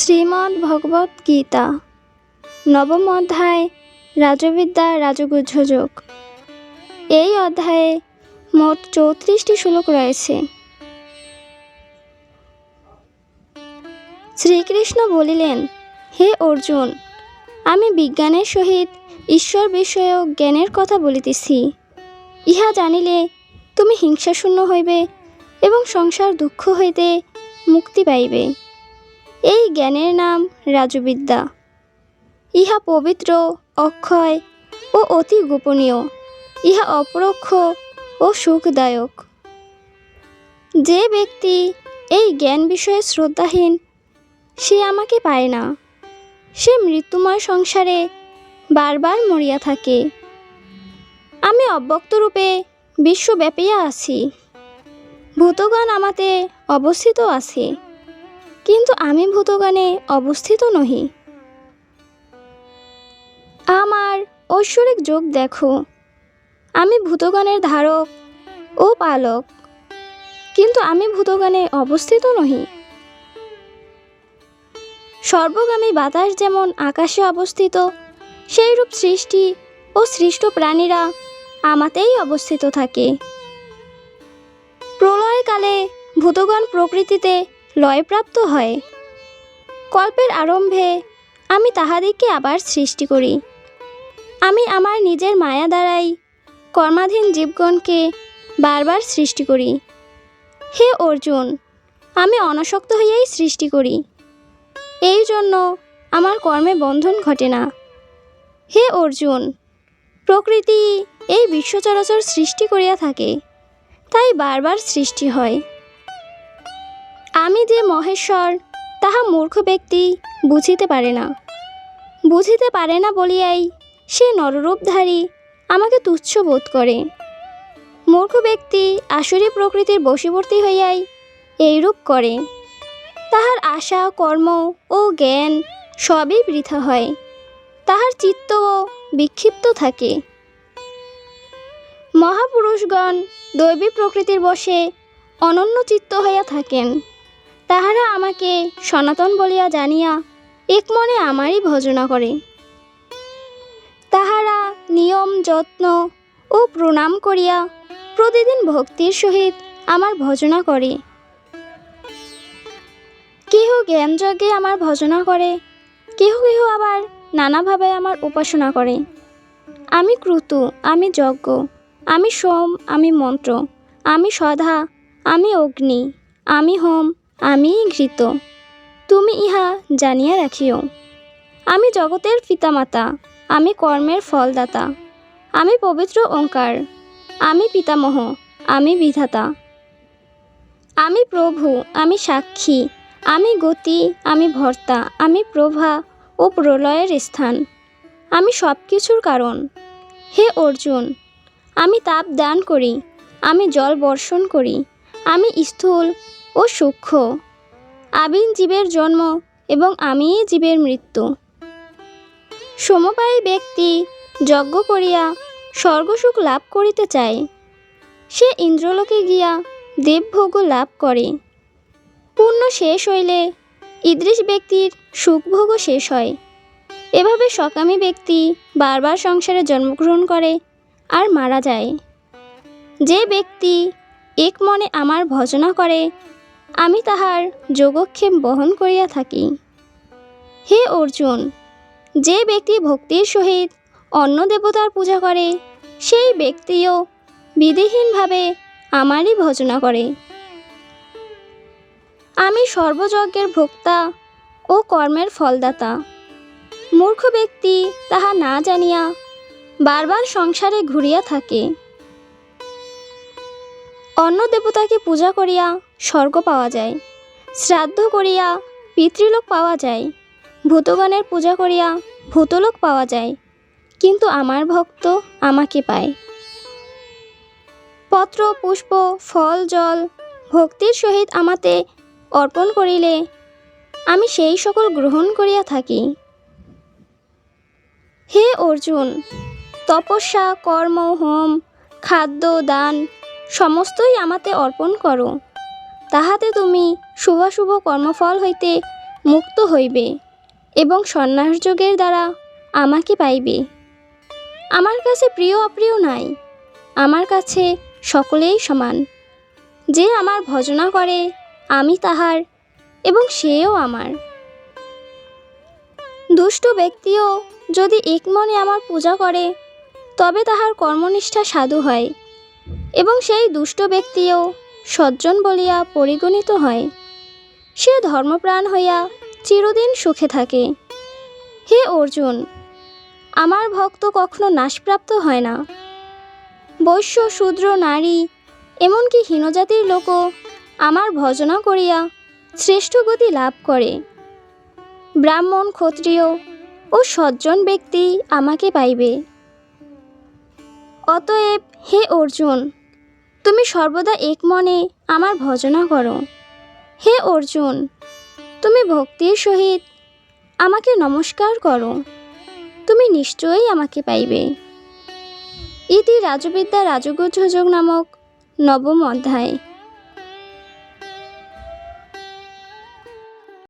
শ্রীমদ্ ভগবত গীতা নবম অধ্যায়, রাজবিদ্যা রাজগুহ্যযোগ এই অধ্যায়ে মোট চৌত্রিশটি শ্লোক রয়েছে। শ্রীকৃষ্ণ বলিলেন, হে অর্জুন, আমি বিজ্ঞানের সহিত ঈশ্বর বিষয়ক জ্ঞানের কথা বলিতেছি। ইহা জানিলে তুমি হিংসাশূন্য হইবে এবং সংসার দুঃখ হইতে মুক্তি পাইবে। এই জ্ঞানের নাম রাজবিদ্যা। ইহা পবিত্র, অক্ষয় ও অতি গোপনীয়। ইহা অপরোক্ষ ও সুখদায়ক। যে ব্যক্তি এই জ্ঞান বিষয়ে শ্রদ্ধাহীন, সে আমাকে পায় না। সে মৃত্যুময় সংসারে বারবার মরিয়া থাকে। আমি অব্যক্তরূপে বিশ্বব্যাপিয়া আছি। ভূতগণ আমাতে অবস্থিত আছে। কিন্তু আমি ভূতগণে অবস্থিত নহি। আমার ঐশ্বরিক যোগ দেখো। আমি ভূতগণের ধারক ও পালক, কিন্তু আমি ভূতগানে অবস্থিত নহি। সর্বগামী বাতাস যেমন আকাশে অবস্থিত, সেইরূপ সৃষ্টি ও সৃষ্ট প্রাণীরা আমাতেই অবস্থিত থাকে। প্রলয়কালে ভূতগণ প্রকৃতিতে লয়প্রাপ্ত হয়। কল্পের আরম্ভে আমি তাহাদিগকে আবার সৃষ্টি করি। আমি আমার নিজের মায়া দ্বারাই কর্মাধীন জীবগণকে বারবার সৃষ্টি করি। হে অর্জুন, আমি অনাসক্ত হইয়াই সৃষ্টি করি। এই জন্য আমার কর্মে বন্ধন ঘটে না। হে অর্জুন, প্রকৃতি এই বিশ্ব চরাচর সৃষ্টি করিয়া থাকে, তাই বারবার সৃষ্টি হয়। আমি যে মহেশ্বর, তাহা মূর্খ ব্যক্তি বুঝিতে পারে না। বুঝিতে পারে না বলিয়াই সে নররূপধারী আমাকে তুচ্ছ বোধ করে। মূর্খ ব্যক্তি আসরি প্রকৃতির বশীবর্তী হইয়াই এইরূপ করে। তাহার আশা, কর্ম ও জ্ঞান সবই বৃথা হয়। তাহার চিত্তও বিক্ষিপ্ত থাকে। মহাপুরুষগণ দৈবী প্রকৃতির বশে অনন্য চিত্ত হইয়া থাকেন। তাহারা আমাকে সনাতন বলিয়া জানিয়া এক মনে আমারই ভজনা করে। তাহারা নিয়ম, যত্ন ও প্রণাম করিয়া প্রতিদিন ভক্তির সহিত আমার ভজনা করে। কেহ জ্ঞানযজ্ঞে আমার ভজনা করে, কেহ কেহ আবার নানাভাবে আমার উপাসনা করে। আমি ক্রুতু, আমি যজ্ঞ, আমি সোম, আমি মন্ত্র, আমি সধা, আমি অগ্নি, আমি হোম আমি ঘৃত। তুমি ইহা জানিয়া রাখিও। আমি জগতের পিতামাতা, আমি কর্মের ফলদাতা। আমি পবিত্র ওঙ্কার, আমি পিতামহ, আমি বিধাতা। আমি প্রভু, আমি সাক্ষী, আমি গতি, আমি ভর্তা, আমি প্রভা ও প্রলয়ের স্থান। আমি সব কিছুর কারণ। হে অর্জুন, আমি তাপ দান করি, আমি জল বর্ষণ করি, আমি স্থূল ও সূক্ষ্ম। আবিন জীবের জন্ম এবং আমিই জীবের মৃত্যু। সমবায়ী ব্যক্তি যজ্ঞ করিয়া স্বর্গসুখ লাভ করিতে চায়। সে ইন্দ্রলোকে গিয়া দেবভোগ লাভ করে। পূর্ণ শেষ হইলে ইদৃশ ব্যক্তির সুখভোগও শেষ হয়। এভাবে সকামী ব্যক্তি বারবার সংসারে জন্মগ্রহণ করে আর মারা যায়। যে ব্যক্তি এক মনে আমার ভজনা করে আমি তাহার যোগক্ষেম বহন করিয়া থাকি। হে অর্জুন, যে ব্যক্তি ভক্তির সহিত অন্য দেবতার পূজা করে, সেই ব্যক্তিও বিধিহীনভাবে আমারই ভজনা করে। আমি সর্বযজ্ঞের ভোক্তা ও কর্মের ফলদাতা। মূর্খ ব্যক্তি তাহা না জানিয়া বারবার সংসারে ঘুরিয়া থাকে। অন্য দেবতাকে পূজা করিয়া স্বর্গ পাওয়া যায়, শ্রাদ্ধ করিয়া পিতৃলোক পাওয়া যায়, ভূতগণের পূজা করিয়া ভূতলোক পাওয়া যায়, কিন্তু আমার ভক্ত আমাকে পায়। পত্র, পুষ্প, ফল, জল, ভক্তির সহিত আমাতে অর্পণ করিলে আমি সেই সকল গ্রহণ করিয়া থাকি। হে অর্জুন, তপস্যা, কর্ম, হোম, খাদ্য, দান সমস্তই আমাতে অর্পণ করো। তাহাতে তুমি শুভাশুভ কর্মফল হইতে মুক্ত হইবে এবং সন্ন্যাসযোগের দ্বারা আমাকে পাইবে। আমার কাছে প্রিয় অপ্রিয় নাই, আমার কাছে সকলেই সমান। যে আমার ভজনা করে, আমি তাহার এবং সেও আমার। দুষ্ট ব্যক্তিও যদি একমনে আমার পূজা করে, তবে তাহার কর্মনিষ্ঠা সাধু হয়। এবং সেই দুষ্ট ব্যক্তিও সজ্জন বলিয়া পরিগণিত হয়। সে ধর্মপ্রাণ হইয়া চিরদিন সুখে থাকে। হে অর্জুন, আমার ভক্ত কখনো নাশপ্রাপ্ত হয় না। বৈশ্য, শূদ্র, নারী, এমনকি হীনজাতির লোকও আমার ভজনা করিয়া শ্রেষ্ঠ গতি লাভ করে। ব্রাহ্মণ, ক্ষত্রিয় ও সজ্জন ব্যক্তি আমাকে পাইবে। অতএব হে অর্জুন তুমি সর্বদা এক মনে আমার ভজনা করো। হে অর্জুন, তুমি ভক্তির সহিত আমাকে নমস্কার করো। তুমি নিশ্চয়ই আমাকে পাইবে। ইতি রাজবিদ্যা রাজগুহ্যযোগ নামক নবম অধ্যায়।